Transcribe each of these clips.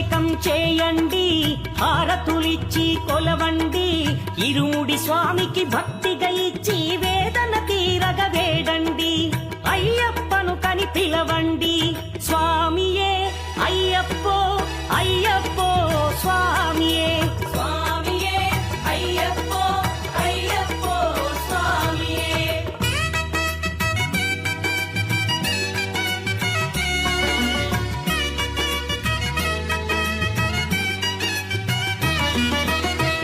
అభిషేకం చేయండి హారతులిచ్చి కొలవండి. ఇరుముడి స్వామికి భక్తిగా ఇచ్చి వేదన తీరగ వేడండి. అయ్యప్పను కని పిలవండి. స్వామియే అయ్యప్పో అయ్యప్పో స్వామి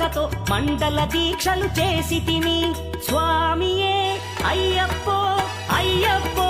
శరణు మండల దీక్షలు చేసి తిని స్వామియే అయ్యప్పో అయ్యప్పో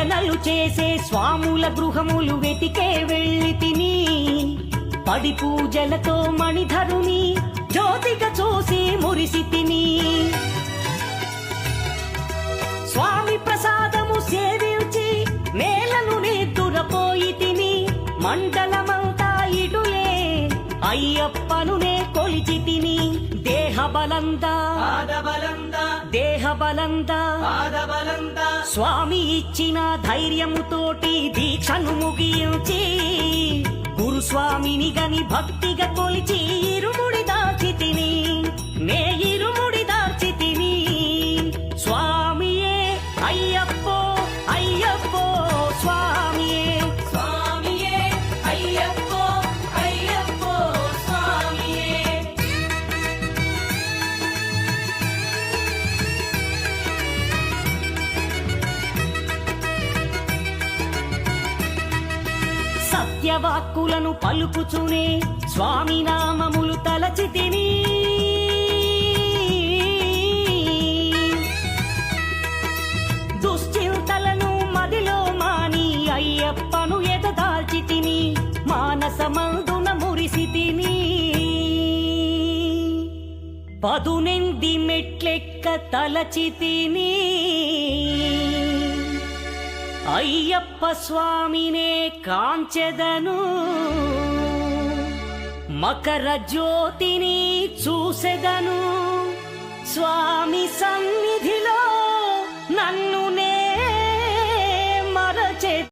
భజనలు చేసే స్వాముల గృహములు వెతికే వెళ్ళి తిని పడి పూజలతో మణిధరుని జ్యోతిగా చూసి మురిసి తిని. స్వామి ప్రసాదము సేవించి నేలను నిద్దురపోయి తిని మండలమంతా ఇడులే అయ్యప్పనునే కొలిచి తిని దేహ బలందా పాదబలందా దేహ బలందా పాదబలందా స్వామి ఇచ్చిన ధైర్యముతోటి దీక్షను ముగించి గురుస్వామిని గని భక్తిగా కొలిచి సత్యవాక్కులను పలుకుచునే స్వామి నామములు తలచితిని దుశ్చింతలను మదిలో మాని అయ్యప్పను ఎదదాల్చి తిని మానసమందున మురిసి తిని. పదునెంది మెట్లెక్క తలచి తిని. అయ్యప్ప స్వామినే కాంచెదను. మకర జ్యోతిని చూసెదను. స్వామి సన్నిధిలో నన్ను